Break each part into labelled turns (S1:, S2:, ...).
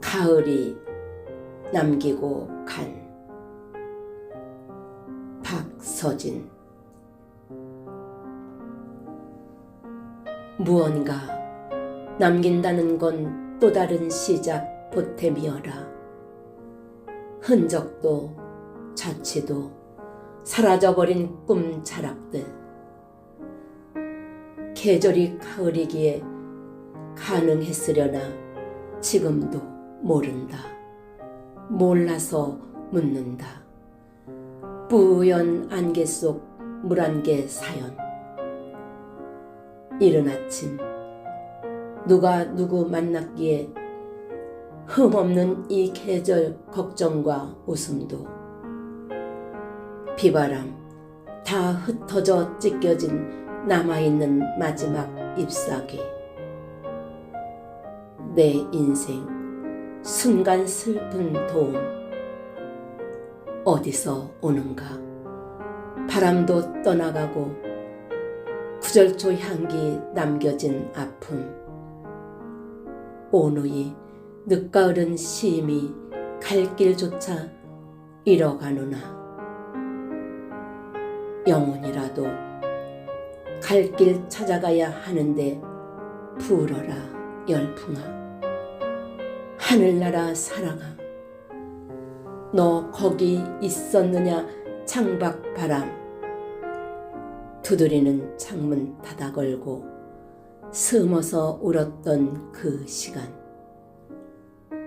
S1: 가을이 남기고 간 박서진. 무언가 남긴다는 건 또 다른 시작 보탬이어라. 흔적도 자취도 사라져버린 꿈 자락들 계절이 가을이기에 가능했으려나 지금도 모른다. 몰라서 묻는다. 뿌연 안개 속 물안개 사연. 이른 아침 누가 누구 만났기에 흠없는 이 계절 걱정과 웃음도 비바람 다 흩어져 찢겨진 남아있는 마지막 잎사귀. 내 인생 순간 슬픈 도움. 어디서 오는가? 바람도 떠나가고 구절초 향기 남겨진 아픔. 오누이 늦가을은 심히 갈 길조차 잃어가노나 영혼이라도 갈 길 찾아가야 하는데 불어라 열풍아. 하늘나라 사랑아 너 거기 있었느냐 창밖 바람. 두드리는 창문 닫아 걸고 숨어서 울었던 그 시간.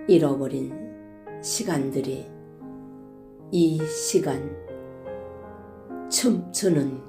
S1: 잃어버린 시간들이 이 시간 춤추는